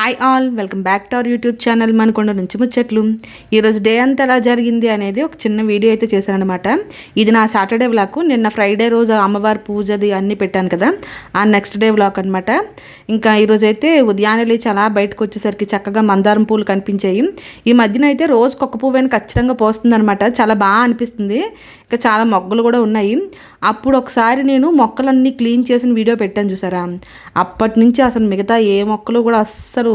Hi all welcome back to our YouTube channel Manakonda నుంచి ముచ్చట్లు ఈరోజు డే అంతా ఎలా జరిగింది అనేది ఒక చిన్న వీడియో అయితే చేశానమాట ఇది నా సాటర్డే వ్లాగ్ నిన్న ఫ్రైడే రోజు అమ్మవారి పూజది అన్నీ పెట్టాను కదా. ఆ నెక్స్ట్ డే వ్లాగ్ అనమాట ఇంకా ఈరోజు అయితే ఉదయాన్నే లేచి అలా బయటకు వచ్చేసరికి చక్కగా మందారం పూలు కనిపించాయి. ఈ మధ్యన అయితే రోజుకి ఒక పువ్వు ఖచ్చితంగా పోస్తుంది అనమాట చాలా బాగా అనిపిస్తుంది. ఇంకా చాలా మొగ్గలు కూడా ఉన్నాయి. అప్పుడు ఒకసారి నేను మొక్కలన్నీ క్లీన్ చేసిన వీడియో పెట్టాను చూసారా. అప్పటి నుంచి అసలు మిగతా ఏ మొక్కలు కూడా అస్సలు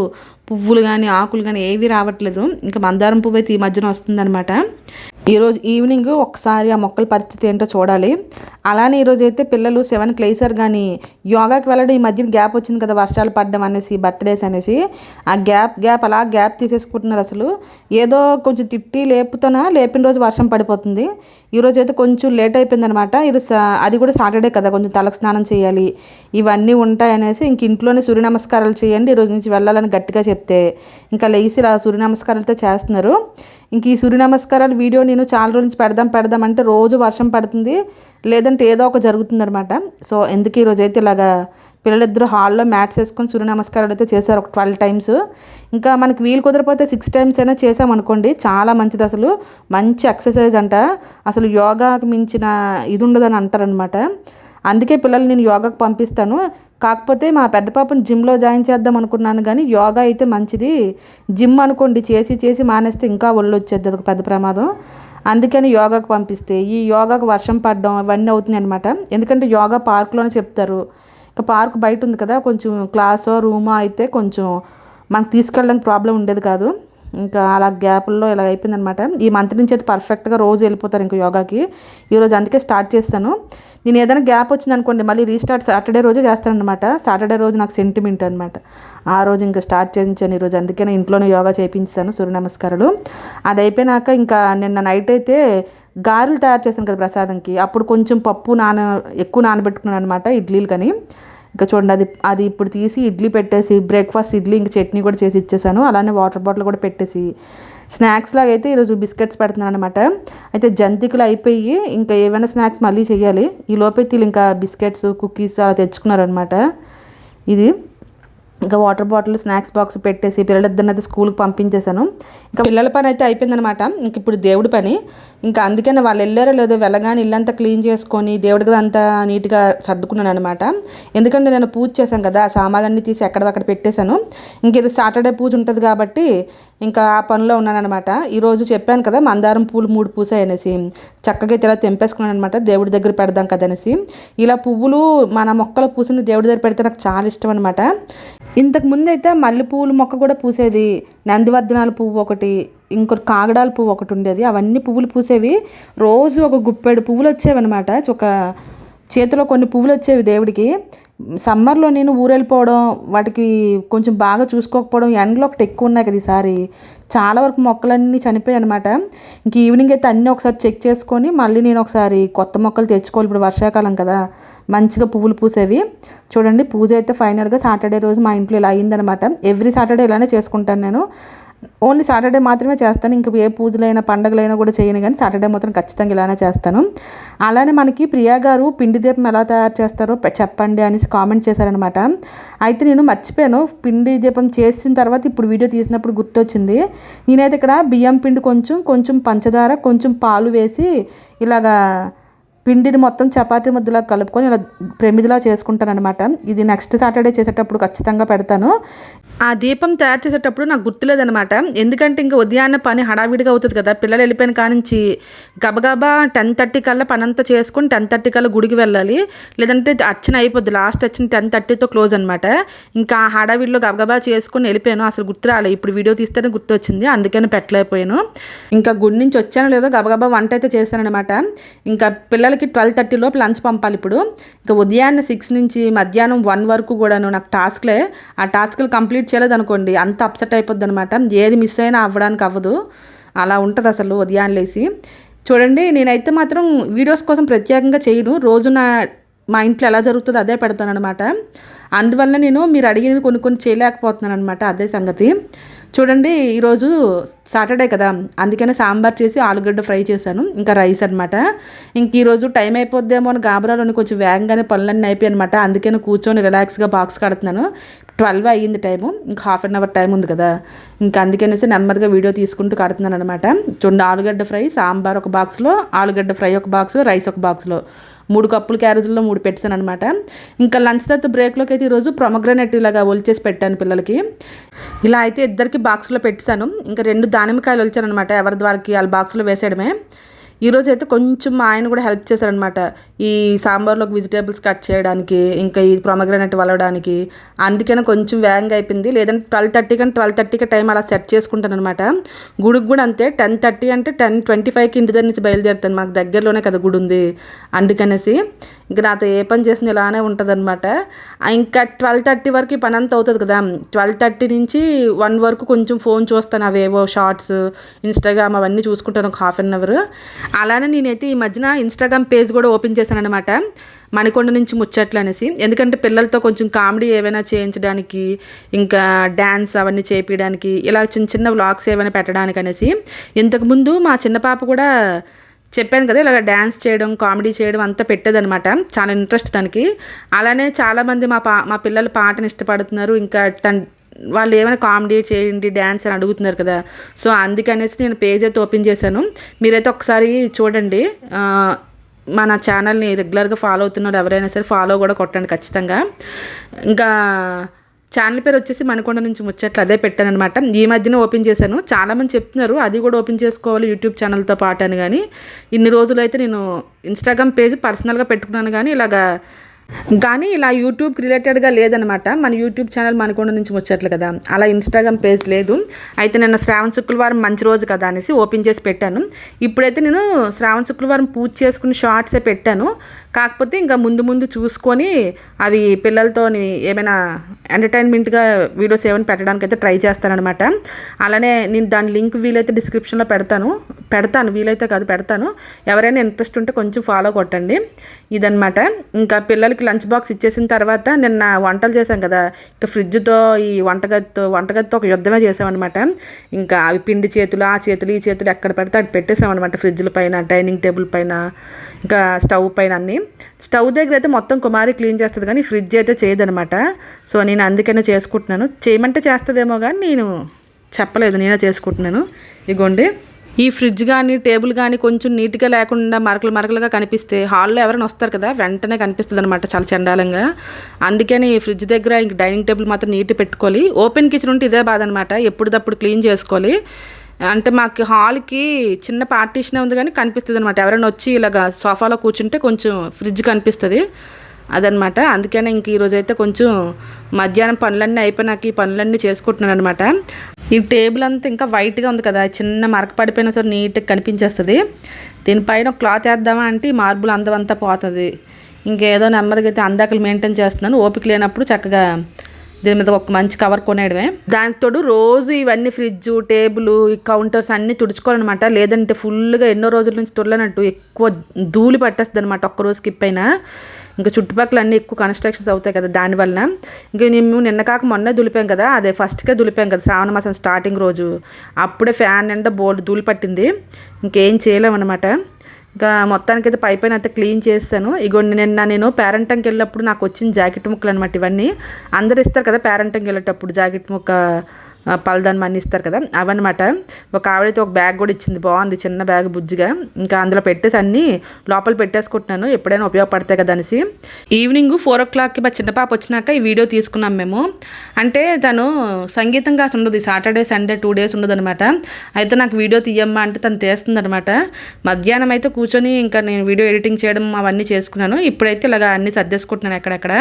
పువ్వులు కానీ ఆకులు కానీ ఏవి రావట్లేదు. ఇంకా మందారం పువ్వు అయితే ఈ మధ్యన వస్తుందన్నమాట. ఈరోజు ఈవినింగ్ ఒకసారి ఆ మొక్కల పరిస్థితి ఏంటో చూడాలి. అలానే ఈరోజు అయితే పిల్లలు సెవెన్కి లేసారు కానీ యోగాకి వెళ్ళడం ఈ మధ్యన గ్యాప్ వచ్చింది కదా వర్షాలు పడ్డం అనేసి బర్త్డేస్ అనేసి. ఆ గ్యాప్ గ్యాప్ అలా గ్యాప్ తీసేసుకుంటున్నారు అసలు. ఏదో కొంచెం తిట్టి లేపుతోనా లేపిన రోజు వర్షం పడిపోతుంది. ఈరోజు అయితే కొంచెం లేట్ అయిపోయింది అనమాట ఇది అది కూడా సాటర్డే కదా కొంచెం తలకు స్నానం చేయాలి. ఇవన్నీ ఉంటాయనేసి ఇంక ఇంట్లోనే సూర్య నమస్కారాలు చేయండి ఈరోజు నుంచి వెళ్ళాలని గట్టిగా చెప్తే. ఇంకా లేచి ఇలా సూర్య నమస్కారాలతో చేస్తున్నారు. ఇంక ఈ సూర్య నమస్కారాలు వీడియో నేను చాలా రోజు నుంచి పెడదాం పెడదాం అంటే రోజు వర్షం పడుతుంది. లేదంటే ఏదో ఒక జరుగుతుందనమాట సో ఎందుకు ఈరోజు అయితే ఇలాగా పిల్లలిద్దరూ హాల్లో మ్యాట్స్ వేసుకొని సూర్య నమస్కారాలు అయితే చేశారు ఒక ట్వెల్వ్ టైమ్స్. ఇంకా మనకి వీలు కుదరపోతే సిక్స్ టైమ్స్ అయినా చేసామనుకోండి చాలా మంచిది అసలు. మంచి ఎక్సర్సైజ్ అంట. అసలు యోగాకు మించిన ఇది ఉండదని అంటారనమాట అందుకే పిల్లలు నేను యోగాకు పంపిస్తాను. కాకపోతే మా పెద్ద పాపను జిమ్లో జాయిన్ చేద్దాం అనుకున్నాను కానీ యోగా అయితే మంచిది. జిమ్ అనుకోండి చేసి చేసి మానేస్తే ఇంకా ఒళ్ళు వచ్చేది అదొక పెద్ద ప్రమాదం. అందుకని యోగాకు పంపిస్తే. ఈ యోగాకు వర్షం పడడం ఇవన్నీ అవుతుంది అనమాట ఎందుకంటే యోగా పార్క్లోనే చెప్తారు. ఇక పార్క్ బయట ఉంది కదా కొంచెం క్లాసో రూమో అయితే కొంచెం మనకు తీసుకెళ్ళడానికి ప్రాబ్లం ఉండేది కాదు. ఇంకా అలా గ్యాప్ల్లో ఇలా అయిపోయిందనమాట ఈ మంత్ నుంచి అయితే పర్ఫెక్ట్గా రోజు వెళ్ళిపోతారు ఇంకా యోగాకి. ఈరోజు అందుకే స్టార్ట్ చేస్తాను. నేను ఏదైనా గ్యాప్ వచ్చింది అనుకోండి మళ్ళీ రీస్టార్ట్ సాటర్డే రోజే చేస్తానమాట సాటర్డే రోజు నాకు సెంటిమెంట్ అనమాట ఆ రోజు ఇంకా స్టార్ట్ చేయించాను ఈరోజు అందుకే నేను ఇంట్లోనే యోగా చేయించాను సూర్య నమస్కారాలు. అది అయిపోయినాక ఇంకా నిన్న నైట్ అయితే గారెలు తయారు చేశాను కదా ప్రసాదంకి. అప్పుడు కొంచెం పప్పు నాన ఎక్కువ నానబెట్టుకున్నాను అనమాట ఇడ్లీలు కానీ. ఇంకా చూడండి అది అది ఇప్పుడు తీసి ఇడ్లీ పెట్టేసి బ్రేక్ఫాస్ట్ ఇడ్లీ ఇంకా చట్నీ కూడా చేసి ఇచ్చేసాను. అలానే వాటర్ బాటిల్ కూడా పెట్టేసి స్నాక్స్ లాగా అయితే ఈరోజు బిస్కెట్స్ పెడుతున్నాను అనమాట అయితే జంతికలు అయిపోయి ఇంకా ఏమైనా స్నాక్స్ మళ్ళీ చేయాలి. ఈ లోపైతే ఇంకా బిస్కెట్స్ కుకీస్ అలా తెచ్చుకున్నారనమాట ఇది ఇంకా వాటర్ బాటిల్ స్నాక్స్ బాక్స్ పెట్టేసి పిల్లలిద్దరిని అయితే స్కూల్కి పంపించేశాను ఇంకా పిల్లల పని అయితే అయిపోయిందనమాట ఇంక ఇప్పుడు దేవుడి పని. ఇంకా అందుకని వాళ్ళు వెళ్ళారో లేదో వెళ్ళగానే ఇల్లంతా క్లీన్ చేసుకొని దేవుడికి అంతా నీట్గా సర్దుకున్నాను అనమాట ఎందుకంటే నేను పూజ చేశాను కదా ఆ సామాన్లన్నీ తీసి ఎక్కడక్కడ పెట్టేశాను. ఇంక ఇది సాటర్డే పూజ ఉంటుంది కాబట్టి ఇంకా ఆ పనిలో ఉన్నానమాట ఈరోజు చెప్పాను కదా మందారం పూలు మూడు పూసాయి అనేసి చక్కగా ఇలా తెంపేసుకున్నాను అనమాట దేవుడి దగ్గర పెడదాం కదా అనేసి. ఇలా పువ్వులు మన మొక్కల పూసిన దేవుడి దగ్గర పెడితే నాకు చాలా ఇష్టం అనమాట ఇంతకు ముందు అయితే మల్లెపూలు మొక్క కూడా పూసేది నందివర్ధనాల పువ్వు ఒకటి ఇంకొకటి కాగడాల పువ్వు ఒకటి ఉండేది. అవన్నీ పువ్వులు పూసేవి. రోజు ఒక గుప్పెడు పువ్వులు వచ్చేవి అనమాట ఒక చేతిలో కొన్ని పువ్వులు వచ్చేవి దేవుడికి. సమ్మర్లో నేను ఊరెళ్ళిపోవడం వాటికి కొంచెం బాగా చూసుకోకపోవడం ఎండలో ఒకటి ఎక్కువ ఉన్నాయి కదా ఈసారి చాలా వరకు మొక్కలన్నీ చనిపోయాయి అనమాట ఇంక ఈవినింగ్ అయితే అన్నీ ఒకసారి చెక్ చేసుకొని మళ్ళీ నేను ఒకసారి కొత్త మొక్కలు తెచ్చుకోవాలి. ఇప్పుడు వర్షాకాలం కదా. మంచిగా పువ్వులు పూసేవి. చూడండి పూజ అయితే ఫైనల్గా సాటర్డే రోజు మా ఇంట్లో ఇలా అయిందనమాట ఎవ్రీ సాటర్డే ఇలానే చేసుకుంటాను నేను. ఓన్లీ సాటర్డే మాత్రమే చేస్తాను. ఇంక ఏ పూజలైనా పండగలైనా కూడా చేయను కానీ సాటర్డే మాత్రం ఖచ్చితంగా ఇలానే చేస్తాను. అలానే మనకి ప్రియా గారు పిండి దీపం ఎలా తయారు చేస్తారో చెప్పండి అనేసి కామెంట్ చేశారనమాట అయితే నేను మర్చిపోయాను. పిండి దీపం చేసిన తర్వాత ఇప్పుడు వీడియో తీసినప్పుడు గుర్తొచ్చింది. నేనైతే ఇక్కడ బియ్యం పిండి కొంచెం కొంచెం పంచదార కొంచెం పాలు వేసి ఇలాగా పిండిని మొత్తం చపాతీ ముద్దలా కలుపుకొని ఇలా ప్రమిదిలా చేసుకుంటాను అనమాట ఇది నెక్స్ట్ సాటర్డే చేసేటప్పుడు ఖచ్చితంగా పెడతాను. ఆ దీపం తయారు చేసేటప్పుడు నాకు గుర్తులేదనమాట ఎందుకంటే ఇంకా ఉదయాన్నే పని హడావిడిగా అవుతుంది కదా పిల్లలు వెళ్ళిపోయిన కానించి గబగబా టెన్ థర్టీ కల్లా పని అంతా చేసుకుని టెన్ థర్టీ కల్లా గుడికి వెళ్ళాలి. లేదంటే అర్చన అయిపోద్ది లాస్ట్ వచ్చిన టెన్ థర్టీతో క్లోజ్ అనమాట ఇంకా ఆ హడావిడిలో గబగబా చేసుకుని వెళ్ళిపోయాను అసలు గుర్తు రాలే. ఇప్పుడు వీడియో తీస్తేనే గుర్తు వచ్చింది అందుకని పెట్టలేకపోయాను. ఇంకా గుడి నుంచి వచ్చాను లేదో గబగబా వంట అయితే చేశాను అనమాట ఇంకా పిల్లలకి ట్వెల్వ్ థర్టీ లోపు లంచ్ పంపాలి ఇప్పుడు. ఇంకా ఉదయాన్నే సిక్స్ నుంచి మధ్యాహ్నం వన్ వరకు కూడాను నాకు టాస్క్లే. ఆ టాస్క్లు కంప్లీట్ చేయలేదు అనుకోండి అంత అప్సెట్ అయిపోద్ది అనమాట ఏది మిస్ అయినా అవ్వడానికి అవ్వదు. అలా ఉంటుంది అసలు ఉదయాన్నే లేసి చూడండి నేనైతే మాత్రం వీడియోస్ కోసం ప్రత్యేకంగా చేయను. రోజున మా ఇంట్లో ఎలా జరుగుతుందో అదే పెడతాను అనమాట అందువల్ల నేను మీరు అడిగినవి కొన్ని కొన్ని చేయలేకపోతున్నాను అనమాట అదే సంగతి. చూడండి ఈరోజు సాటర్డే కదా. అందుకనే సాంబార్ చేసి ఆలుగడ్డ ఫ్రై చేశాను. ఇంకా రైస్ అనమాట ఇంక ఈరోజు టైం అయిపోద్దేమో అని గాబరాలోని కొంచెం వేగంగానే పనులన్నీ అయిపోయాయి అనమాట అందుకని కూర్చొని రిలాక్స్గా బాక్స్ కడుతున్నాను. ట్వెల్వ్ అయ్యింది టైము. ఇంకా హాఫ్ అన్ అవర్ టైం ఉంది కదా. ఇంకా అందుకనేసి నెమ్మదిగా వీడియో తీసుకుంటూ కడుతున్నాను అనమాట చూడండి ఆలుగడ్డ ఫ్రై సాంబార్ ఒక బాక్స్లో ఆలుగడ్డ ఫ్రై ఒక బాక్స్ రైస్ ఒక బాక్స్లో. మూడు కప్పులు క్యారేజీల్లో మూడు పెట్టాను అనమాట ఇంకా లంచ్ తర్వాత బ్రేక్లోకి అయితే ఈరోజు ప్రొమగ్రనెట్ ఇలాగా ఒలిచేసి పెట్టాను పిల్లలకి. ఇలా అయితే ఇద్దరికి బాక్స్లో పెట్టాను ఇంకా రెండు దానిమ్మకాయలు ఒలిచాను అనమాట ఎవరి ద్వారా వాళ్ళ బాక్స్లో వేసేయడమే. ఈరోజు అయితే కొంచెం మా ఆయన కూడా హెల్ప్ చేశారనమాట ఈ సాంబార్లోకి వెజిటేబుల్స్ కట్ చేయడానికి ఇంకా ఈ ప్రొమగ్రనేట్ వలవడానికి. అందుకనే కొంచెం వేగంగా అయిపోయింది. లేదంటే ట్వెల్వ్ థర్టీ కానీ ట్వెల్వ్ థర్టీకి టైం అలా సెట్ చేసుకుంటాను అనమాట గుడికి కూడా అంతే టెన్ థర్టీ అంటే టెన్ ట్వంటీ ఫైవ్కి ఇంటి దగ్గర నుంచి బయలుదేరుతాను. మాకు దగ్గరలోనే కదా గుడి ఉంది. అందుకనేసి ఇంకా నాతో ఏ పని చేసిన ఇలానే ఉంటుంది అనమాట ఇంకా ట్వెల్వ్ థర్టీ వరకు పని అంతా అవుతుంది కదా. ట్వెల్వ్ థర్టీ నుంచి వన్ వరకు కొంచెం ఫోన్ చూస్తాను అవేవో షార్ట్స్ ఇన్స్టాగ్రామ్ అవన్నీ చూసుకుంటాను ఒక హాఫ్ అన్ అవర్ అలానే నేనైతే ఈ మధ్యన ఇన్స్టాగ్రామ్ పేజ్ కూడా ఓపెన్ చేశాను అనమాట మణికొండ నుంచి ముచ్చట్లు అనేసి. ఎందుకంటే పిల్లలతో కొంచెం కామెడీ ఏమైనా చేయించడానికి ఇంకా డ్యాన్స్ అవన్నీ చేపించడానికి ఇలా చిన్న చిన్న వ్లాగ్స్ ఏమైనా పెట్టడానికి అనేసి. ఇంతకుముందు మా చిన్న పాప కూడా చెప్పాను కదా ఇలాగ డ్యాన్స్ చేయడం కామెడీ చేయడం అంతా పెట్టేదనమాట చాలా ఇంట్రెస్ట్ తనకి. అలానే చాలామంది మా పా మా పిల్లలు పాటను ఇష్టపడుతున్నారు. ఇంకా తన వాళ్ళు ఏమైనా కామెడీ చేయండి డ్యాన్స్ అని అడుగుతున్నారు కదా. సో అందుకనేసి నేను పేజ్ అయితే ఓపెన్ చేశాను. మీరైతే ఒకసారి చూడండి. మన ఛానల్ని రెగ్యులర్గా ఫాలో అవుతున్నారు ఎవరైనా సరే ఫాలో కూడా కొట్టండి ఖచ్చితంగా. ఇంకా ఛానల్ పేరు వచ్చేసి మనకొండ నుంచి ముచ్చట్లు అదే పెట్టాను అనమాట ఈ మధ్యన ఓపెన్ చేశాను. చాలామంది చెప్తున్నారు అది కూడా ఓపెన్ చేసుకోవాలి యూట్యూబ్ ఛానల్తో పాటు అని కానీ ఇన్ని రోజులు అయితే నేను ఇన్స్టాగ్రామ్ పేజ్ పర్సనల్గా పెట్టుకున్నాను కానీ ఇలాగా. కానీ ఇలా యూట్యూబ్కి రిలేటెడ్గా లేదనమాట మన యూట్యూబ్ ఛానల్ మనకొండ నుంచి వచ్చేట్లు కదా. అలా ఇన్స్టాగ్రామ్ పేజ్ లేదు. అయితే నేను శ్రావణ శుక్రవారం మంచి రోజు కదా అనేసి ఓపెన్ చేసి పెట్టాను. ఇప్పుడైతే నేను శ్రావణ శుక్రవారం పూజ చేసుకుని షార్ట్సే పెట్టాను. కాకపోతే ఇంకా ముందు ముందు చూసుకొని అవి పిల్లలతో ఏమైనా ఎంటర్టైన్మెంట్గా వీడియోస్ ఏమైనా పెట్టడానికి అయితే ట్రై చేస్తానమాట అలానే నేను దాని లింక్ వీలైతే డిస్క్రిప్షన్లో పెడతాను. పెడతాను. వీలైతే కాదు పెడతాను. ఎవరైనా ఇంట్రెస్ట్ ఉంటే కొంచెం ఫాలో కొట్టండి. ఇదనమాట ఇంకా పిల్లలకి లంచ్ బాక్స్ ఇచ్చేసిన తర్వాత నిన్న వంటలు చేశాం కదా. ఇంకా ఫ్రిడ్జ్తో ఈ వంటగదితో వంటగదితో ఒక యుద్ధమే చేసామన్నమాట ఇంకా అవి పిండి చేతులు ఆ చేతులు ఈ చేతులు ఎక్కడ పెడితే అటు పెట్టేసామన్నమాట ఫ్రిడ్జ్ల పైన డైనింగ్ టేబుల్ పైన ఇంకా స్టవ్ పైన అన్నీ. స్టవ్ దగ్గర అయితే మొత్తం కుమారి క్లీన్ చేస్తుంది కానీ ఫ్రిడ్జ్ అయితే చేయదనమాట. సో నేను అందుకనే చేసుకుంటున్నాను. చేయమంటే చేస్తుందేమో కానీ నేను చెప్పలేదు నేనే చేసుకుంటున్నాను. ఇగోండి. ఈ ఫ్రిడ్జ్ కానీ టేబుల్ కానీ కొంచెం నీట్గా లేకుండా మరకలు మరకలుగా కనిపిస్తే హాల్లో ఎవరైనా వస్తారు కదా వెంటనే కనిపిస్తుంది అనమాట చాలా చండాలంగా. అందుకని ఈ ఫ్రిడ్జ్ దగ్గర ఇంక డైనింగ్ టేబుల్ మాత్రం నీట్ పెట్టుకోవాలి. ఓపెన్ కిచెన్ ఉంటే ఇదే బాధ అనమాట. ఎప్పుడప్పుడు క్లీన్ చేసుకోవాలి. అంటే మాకు హాల్కి చిన్న పార్టీషన్ ఉంది కానీ కనిపిస్తుంది అనమాట ఎవరైనా వచ్చి ఇలాగ సోఫాలో కూర్చుంటే కొంచెం ఫ్రిడ్జ్ కనిపిస్తుంది అదనమాట అందుకనే ఇంక ఈరోజు అయితే కొంచెం మధ్యాహ్నం పనులన్నీ అయిపోయినాక ఈ పనులన్నీ చేసుకుంటున్నాను అనమాట ఈ టేబుల్ అంతా ఇంకా వైట్గా ఉంది కదా చిన్న మరక పడిపోయిన సరే నీట్గా కనిపించేస్తుంది. దీనిపైన క్లాత్ వేద్దామా అంటే ఈ మార్బుల్ అందం అంతా పోతుంది. ఇంకేదో నెమ్మదిగా అయితే అందాకలు మెయింటైన్ చేస్తున్నాను. ఓపిక లేనప్పుడు చక్కగా దీని మీద ఒక మంచి కవర్ కొనేయడమే. దానికి తోడు రోజు ఇవన్నీ ఫ్రిడ్జ్ టేబుల్ ఈ కౌంటర్స్ అన్నీ తుడుచుకోవాలన్నమాట. లేదంటే ఫుల్గా ఎన్నో రోజుల నుంచి తుడలనట్టు ఎక్కువ ధూళి పట్టేస్తుంది అనమాట ఒక్కరోజు స్కిప్ అయినా. ఇంకా చుట్టుపక్కల అన్నీ ఎక్కువ కన్స్ట్రక్షన్స్ అవుతాయి కదా దానివల్ల ఇంకా మేము నిన్న కాక మొన్నే దులిపాం కదా అదే ఫస్ట్కే దులిపాం కదా శ్రావణ మాసం స్టార్టింగ్ రోజు. అప్పుడే ఫ్యాన్ నిండా బోల్డ్ ధూళి పట్టింది. ఇంకేం చేయలేమన్నమాట. ఇంకా మొత్తానికి అయితే పై పైన అయితే క్లీన్ చేస్తాను. ఇగో నిన్న నేను పేరెంటంకి వెళ్ళినప్పుడు నాకు వచ్చిన జాకెట్ ముక్కలు అనమాట ఇవన్నీ. అందరు ఇస్తారు కదా పేరెంటంకి వెళ్ళేటప్పుడు జాకెట్ ముక్క పలదాన్ని మనీ ఇస్తారు కదా అవన్నమాట. ఒక ఆవిడైతే ఒక బ్యాగ్ కూడా ఇచ్చింది బాగుంది చిన్న బ్యాగ్ బుజ్జిగా. ఇంకా అందులో పెట్టేసి అన్నీ లోపల పెట్టేసుకుంటున్నాను ఎప్పుడైనా ఉపయోగపడతాయి కదా అనేసి. ఈవినింగ్ ఫోర్ ఓ క్లాక్కి మా చిన్న పాప వచ్చినాక ఈ వీడియో తీసుకున్నాం మేము. అంటే తను సంగీతం క్లాస్ ఉండదు సాటర్డే సండే టూ డేస్ ఉండదు అనమాట అయితే నాకు వీడియో తీయమ్మా అంటే తను తీస్తుంది అనమాట మధ్యాహ్నం అయితే కూర్చొని ఇంకా నేను వీడియో ఎడిటింగ్ చేయడం అవన్నీ చేసుకున్నాను. ఇప్పుడైతే ఇలాగ అన్నీ సర్దేసుకుంటున్నాను ఎక్కడెక్కడ.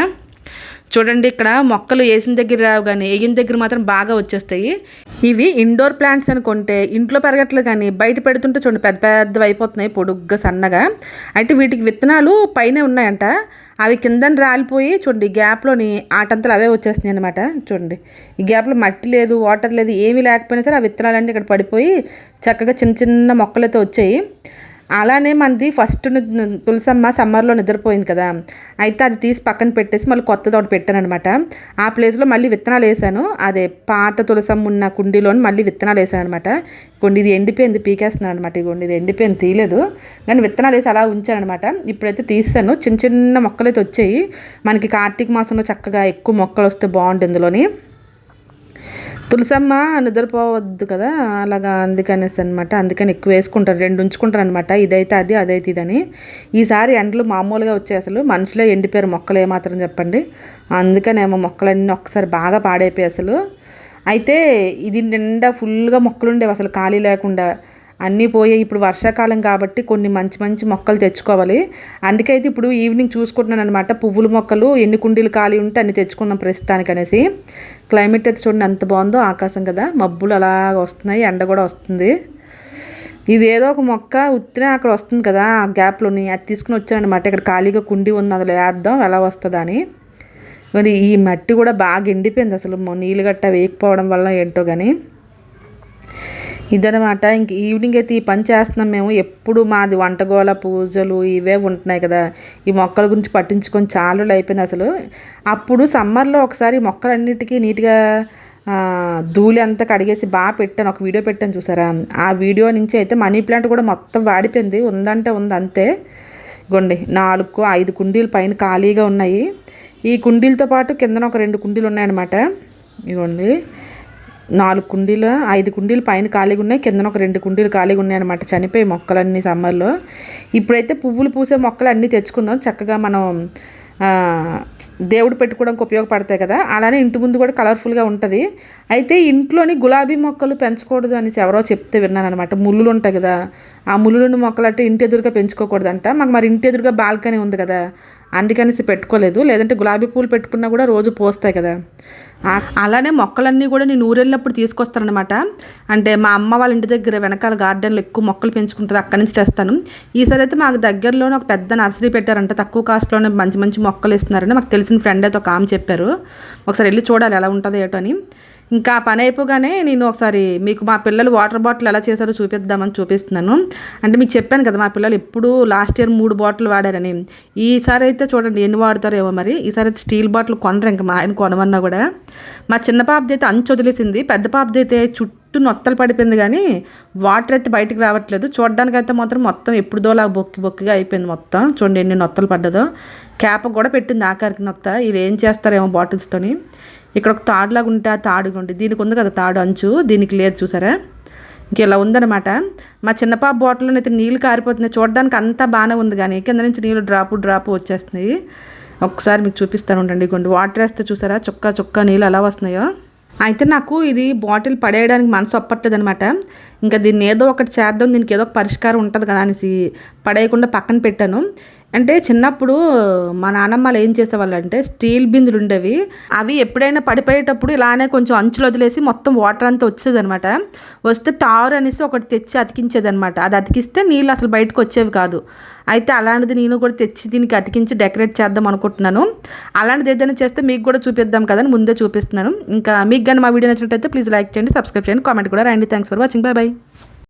చూడండి ఇక్కడ మొక్కలు వేసిన దగ్గర రావు కానీ వేగిన దగ్గర మాత్రం బాగా వచ్చేస్తాయి. ఇవి ఇండోర్ ప్లాంట్స్ అనుకుంటే ఇంట్లో పెరగట్లేదు కానీ బయట పెడుతుంటే చూడండి పెద్ద పెద్దవి అయిపోతున్నాయి పొడుగ్గా సన్నగా. అయితే వీటికి విత్తనాలు పైన ఉన్నాయంట. అవి కిందని రాలిపోయి చూడండి గ్యాప్లోని ఆటంతలు అవే వచ్చేస్తున్నాయి అనమాట చూడండి ఈ గ్యాప్లో మట్టి లేదు వాటర్ లేదు ఏమీ లేకపోయినా సరే ఆ విత్తనాలన్నీ ఇక్కడ పడిపోయి చక్కగా చిన్న చిన్న మొక్కలైతే వచ్చాయి. అలానే మనది ఫస్ట్ తులసమ్మ సమ్మర్లో నిద్రపోయింది కదా. అయితే అది తీసి పక్కన పెట్టేసి మళ్ళీ కొత్తది ఒకటి పెట్టాను అనమాట ఆ ప్లేస్లో మళ్ళీ విత్తనాలు వేసాను. అదే పాత తులసమ్మ ఉన్న కుండీలోని మళ్ళీ విత్తనాలు వేసాను అనమాట కొన్ని ఇది ఎండిపోయింది పీకేస్తున్నాను అనమాట ఇగోండి ఇది ఎండిపోయింది తీయలేదు. కానీ విత్తనాలు వేసి అలా ఉంచాను అనమాట ఇప్పుడైతే తీసాను. చిన్న చిన్న మొక్కలు అయితే వచ్చాయి. మనకి కార్తీక మాసంలో చక్కగా ఎక్కువ మొక్కలు వస్తే బాగుంటుంది ఇందులోని. తులసమ్మ నిద్రపోవద్దు కదా అలాగా అందుకనేసి అనమాట అందుకని ఎక్కువ వేసుకుంటారు రెండు ఉంచుకుంటారు అనమాట ఇదైతే అది అదైతే ఇదని. ఈసారి ఎండలు మామూలుగా వచ్చాయి అసలు. మనుషులే ఎండిపోయారు మొక్కలు ఏమాత్రం చెప్పండి. అందుకనేమో మొక్కలన్నీ ఒక్కసారి బాగా పాడైపోయాయి అసలు. అయితే ఇది నిండా ఫుల్గా మొక్కలు ఉండేవి అసలు ఖాళీ లేకుండా. అన్నీ పోయాయి. ఇప్పుడు వర్షాకాలం కాబట్టి కొన్ని మంచి మంచి మొక్కలు తెచ్చుకోవాలి. అందుకైతే ఇప్పుడు ఈవినింగ్ చూసుకుంటున్నాను అనమాట పువ్వుల మొక్కలు ఎన్ని కుండీలు ఖాళీ ఉంటే అన్ని తెచ్చుకున్నాం ప్రస్తుతానికి అనేసి. క్లైమేట్ అయితే చూడండి ఎంత బాగుందో ఆకాశం కదా. మబ్బులు అలా వస్తున్నాయి ఎండ కూడా వస్తుంది. ఇది ఏదో ఒక మొక్క ఉత్తినే అక్కడ వస్తుంది కదా ఆ గ్యాప్లోని. అది తీసుకుని వచ్చానమాట ఇక్కడ ఖాళీగా కుండీ ఉంది అందులో వేద్దాం ఎలా వస్తుందా అని. మరి ఈ మట్టి కూడా బాగా ఎండిపోయింది అసలు. నీళ్ళు గట్ట వేయకపోవడం వల్ల ఏంటో కానీ ఇదనమాట ఇంక ఈవినింగ్ అయితే ఈ పని చేస్తున్నాం మేము. ఎప్పుడు మాది వంటగోల పూజలు ఇవే ఉంటున్నాయి కదా. ఈ మొక్కల గురించి పట్టించుకొని చాలా రోజులు అయిపోయింది అసలు. అప్పుడు సమ్మర్లో ఒకసారి మొక్కలన్నిటికీ నీట్గా ధూళి అంతా కడిగేసి బాగా పెట్టాను. ఒక వీడియో పెట్టాను చూసారా? ఆ వీడియో నుంచి అయితే మనీ ప్లాంట్ కూడా మొత్తం వాడిపోయింది. ఉందంటే ఉంది అంతే. ఇగోండి నాలుగు ఐదు కుండీలు పైన ఖాళీగా ఉన్నాయి. ఈ కుండీలతో పాటు కిందన ఒక రెండు కుండీలు ఉన్నాయన్నమాట. ఇగోండి. నాలుగు కుండీలు ఐదు కుండీలు పైన ఖాళీగా ఉన్నాయి. కిందన ఒక రెండు కుండీలు ఖాళీగా ఉన్నాయి అనమాట చనిపోయి మొక్కలన్నీ సమ్మర్లో. ఇప్పుడైతే పువ్వులు పూసే మొక్కలు అన్నీ తెచ్చుకుందాం చక్కగా మనం దేవుడు పెట్టుకోవడానికి ఉపయోగపడతాయి కదా. అలానే ఇంటి ముందు కూడా కలర్ఫుల్గా ఉంటుంది. అయితే ఇంట్లోని గులాబీ మొక్కలు పెంచకూడదు అనేసి ఎవరో చెప్తే విన్నాను అనమాట ముళ్ళులు ఉంటాయి కదా. ఆ ముళ్ళుని మొక్కలు అంటే ఇంటి ఎదురుగా పెంచుకోకూడదంట. మాకు మరి ఇంటి ఎదురుగా బాల్కనీ ఉంది కదా. అందుకనేసి పెట్టుకోలేదు. లేదంటే గులాబీ పూలు పెట్టుకున్నా కూడా రోజు పోస్తాయి కదా. అలానే మొక్కలన్నీ కూడా నేను ఊరెళ్ళినప్పుడు తీసుకొస్తానమాట అంటే మా అమ్మ వాళ్ళ ఇంటి దగ్గర వెనకాల గార్డెన్లో ఎక్కువ మొక్కలు పెంచుకుంటారు అక్కడి నుంచి తెస్తాను. ఈసారి అయితే మాకు దగ్గరలోనే ఒక పెద్ద నర్సరీ పెట్టారంట. తక్కువ కాస్ట్లోనే మంచి మంచి మొక్కలు ఇస్తున్నారని మాకు తెలిసిన ఫ్రెండ్ అయితే ఒక ఆమె చెప్పారు. ఒకసారి వెళ్ళి చూడాలి ఎలా ఉంటుందో ఏటో అని. ఇంకా పని అయిపోగానే నేను ఒకసారి మీకు మా పిల్లలు వాటర్ బాటిల్ ఎలా చేశారో చూపిద్దామని చూపిస్తున్నాను. అంటే మీకు చెప్పాను కదా మా పిల్లలు ఎప్పుడు లాస్ట్ ఇయర్ మూడు బాటిల్ వాడారని. ఈసారి అయితే చూడండి ఎన్ని వాడతారో ఏమో మరి. ఈసారి అయితే స్టీల్ బాటిల్ కొనరు ఇంకా మా ఆయన కొనమన్నా కూడా. మా చిన్న పాపది అయితే అంచు వదిలేసింది పెద్ద పాపది అయితే చుట్టూ నొత్తలు పడిపోయింది కానీ వాటర్ అయితే బయటకు రావట్లేదు. చూడడానికి అయితే మాత్రం మొత్తం ఎప్పుడుదోలా బొక్కి బొక్కిగా అయిపోయింది మొత్తం. చూడండి ఎన్ని నొత్తలు పడ్డదో. క్యాప్ కూడా పెట్టింది ఆఖరికి నొత్త. ఇది ఏం చేస్తారేమో బాటిల్స్తోని ఇక్కడ ఒక తాడులాగా ఉంటే ఆ తాడుగా ఉంటే దీనికి ఉంది కదా తాడు అంచు. దీనికి లేదు చూసారా? ఇంక ఇలా ఉందన్నమాట. మా చిన్న పాప బాటిల్లో అయితే నీళ్ళు కారిపోతున్నాయి. చూడడానికి అంతా బాగానే ఉంది కానీ కింద నుంచి నీళ్ళు డ్రాపు డ్రాపు వచ్చేస్తున్నాయి. ఒకసారి మీకు చూపిస్తాను ఉండండి కొన్ని వాటర్ వేస్తే చూసారా? చుక్క చుక్క నీళ్ళు ఎలా వస్తున్నాయో. అయితే నాకు ఇది బాటిల్ పడేయడానికి మనసు ఒప్పట్లేదు అనమాట ఇంకా దీన్ని ఏదో ఒకటి చేద్దాం దీనికి ఏదో ఒక పరిష్కారం ఉంటుంది కదా అనేసి పడేయకుండా పక్కన పెట్టాను. అంటే చిన్నప్పుడు మా నాన్నమ్మలు ఏం చేసేవాళ్ళు అంటే స్టీల్ బిందులు ఉండేవి. అవి ఎప్పుడైనా పడిపోయేటప్పుడు ఇలానే కొంచెం అంచులు వదిలేసి మొత్తం వాటర్ అంతా వచ్చేది అనమాట వస్తే తారు అనేసి ఒకటి తెచ్చి అతికించేది అనమాట అది అతికిస్తే నీళ్ళు అసలు బయటకు వచ్చేవి కాదు. అయితే అలాంటిది నేను కూడా తెచ్చి దీనికి అతికించి డెకరేట్ చేద్దాం అనుకుంటున్నాను. అలాంటిది ఏదైనా చేస్తే మీకు కూడా చూపిద్దాం కదా అని ముందే చూపిస్తున్నాను. ఇంకా మీకు కానీ మా వీడియో నచ్చినట్టయితే ప్లీజ్ లైక్ చేయండి సబ్స్క్రైబ్ చేయండి కామెంట్ కూడా రండి. Thanks for watching. Bye bye.